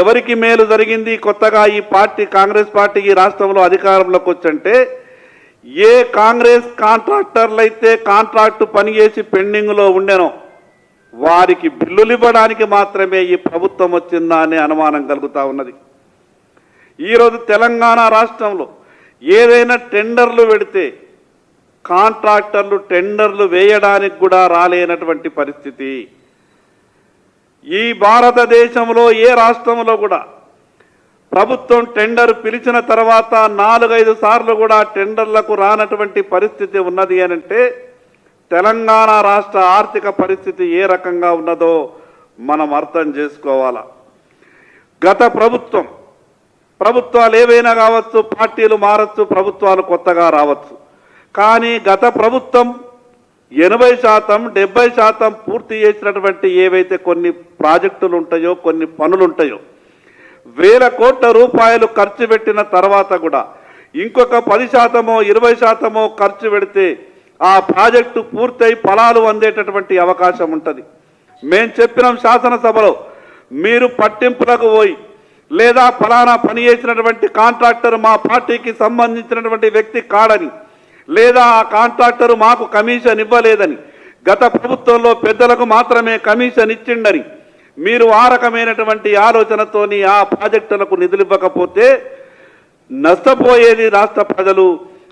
ఎవరికి మేలు జరిగింది? కొత్తగా ఈ పార్టీ కాంగ్రెస్ పార్టీ ఈ రాష్ట్రంలో అధికారంలోకి వచ్చంటే ఏ కాంగ్రెస్ కాంట్రాక్టర్లు అయితే కాంట్రాక్టు పనిచేసి పెండింగ్లో ఉండెనో వారికి బిల్లులు ఇవ్వడానికి మాత్రమే ఈ ప్రభుత్వం వచ్చిందా అనే అనుమానం కలుగుతా ఉన్నది. ఈరోజు తెలంగాణ రాష్ట్రంలో ఏదైనా టెండర్లు పెడితే కాంట్రాక్టర్లు టెండర్లు వేయడానికి కూడా రాలేనటువంటి పరిస్థితి. ఈ భారతదేశంలో ఏ రాష్ట్రంలో కూడా ప్రభుత్వం టెండర్ పిలిచిన తర్వాత నాలుగైదు సార్లు కూడా టెండర్లకు రానటువంటి పరిస్థితి ఉన్నది అనంటే తెలంగాణ రాష్ట్ర ఆర్థిక పరిస్థితి ఏ రకంగా ఉన్నదో మనం అర్థం చేసుకోవాలా. గత ప్రభుత్వం ప్రభుత్వాలు ఏవైనా కావచ్చు పార్టీలు మారచ్చు ప్రభుత్వాలు కొత్తగా రావచ్చు. కానీ గత ప్రభుత్వం ఎనభై శాతం డెబ్బై శాతం పూర్తి చేసినటువంటి ఏవైతే కొన్ని ప్రాజెక్టులు ఉంటాయో కొన్ని పనులు ఉంటాయో వేల కోట్ల రూపాయలు ఖర్చు పెట్టిన తర్వాత కూడా ఇంకొక పది శాతమో ఇరవై శాతమో ఖర్చు పెడితే ఆ ప్రాజెక్టు పూర్తయి ఫలాలు అందేటటువంటి అవకాశం ఉంటుంది. మేం చెప్పినాం శాసనసభలో మీరు పట్టింపులకు పోయి లేదా ఫలానా పని చేసినటువంటి కాంట్రాక్టర్ మా పార్టీకి సంబంధించినటువంటి వ్యక్తి కాడని లేదా ఆ కాంట్రాక్టర్ మాకు కమిషన్ ఇవ్వలేదని గత ప్రభుత్వంలో పెద్దలకు మాత్రమే కమిషన్ ఇచ్చిండని మీరు ఆ రకమైనటువంటి ఆలోచనతోని ఆ ప్రాజెక్టులకు నిధులు ఇవ్వకపోతే నష్టపోయేది రాష్ట్ర ప్రజలు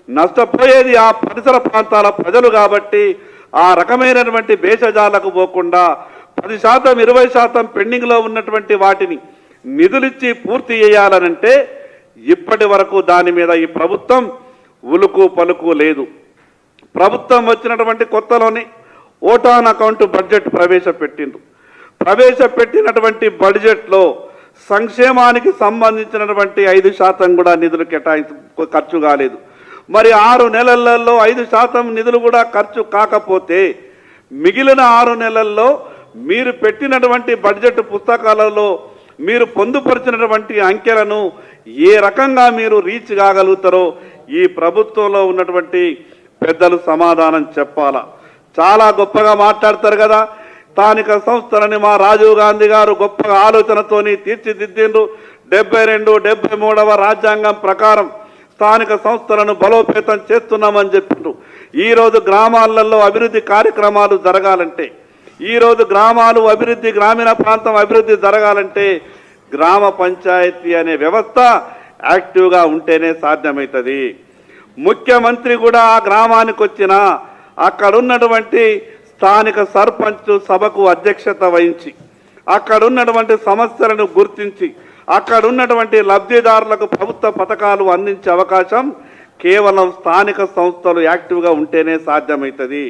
నష్టపోయేది ఆ పరిసర ప్రాంతాల ప్రజలు కాబట్టి ఆ రకమైనటువంటి భేషజాలకు పోకుండా పది శాతం ఇరవై శాతం పెండింగ్లో ఉన్నటువంటి వాటిని నిధులిచ్చి పూర్తి చేయాలనంటే ఇప్పటి వరకు దాని మీద ఈ ప్రభుత్వం ఉలుకు పలుకు లేదు. ప్రభుత్వం వచ్చినటువంటి కొత్తలోనే ఓటాన్ అకౌంట్ బడ్జెట్ ప్రవేశపెట్టింది. ప్రవేశపెట్టినటువంటి బడ్జెట్లో సంక్షేమానికి సంబంధించినటువంటి ఐదు శాతం కూడా నిధులు కేటాయించ ఖర్చు కాలేదు. మరి ఆరు నెలలలో ఐదు శాతం నిధులు కూడా ఖర్చు కాకపోతే మిగిలిన ఆరు నెలల్లో మీరు పెట్టినటువంటి బడ్జెట్ పుస్తకాలలో మీరు పొందుపరిచినటువంటి అంకెలను ఏ రకంగా మీరు రీచ్ కాగలుగుతారో ఈ ప్రభుత్వంలో ఉన్నటువంటి పెద్దలు సమాధానం చెప్పాలా. చాలా గొప్పగా మాట్లాడతారు కదా. స్థానిక సంస్థలని మా రాజీవ్ గాంధీ గారు గొప్ప ఆలోచనతోని తీర్చిదిద్దిండ్రు. డెబ్బై రెండు డెబ్బై మూడవ రాజ్యాంగం ప్రకారం స్థానిక సంస్థలను బలోపేతం చేస్తున్నామని చెప్పిండ్రు. ఈరోజు గ్రామాలలో అభివృద్ధి కార్యక్రమాలు జరగాలంటే ఈరోజు గ్రామాలు అభివృద్ధి గ్రామీణ ప్రాంతం అభివృద్ధి జరగాలంటే గ్రామ పంచాయతీ అనే వ్యవస్థ యాక్టివ్గా ఉంటేనే సాధ్యమవుతుంది ముఖ్యమంత్రి కూడా ఆ గ్రామానికి వచ్చిన అక్కడ ఉన్నటువంటి స్థానిక సర్పంచ్ సభకు అధ్యక్షత వహించి అక్కడ ఉన్నటువంటి సమస్యలను గుర్తించి అక్కడ ఉన్నటువంటి లబ్ధిదారులకు ప్రభుత్వ పథకాలు అందించే అవకాశం కేవలం స్థానిక సంస్థలు యాక్టివ్గా ఉంటేనే సాధ్యమవుతుంది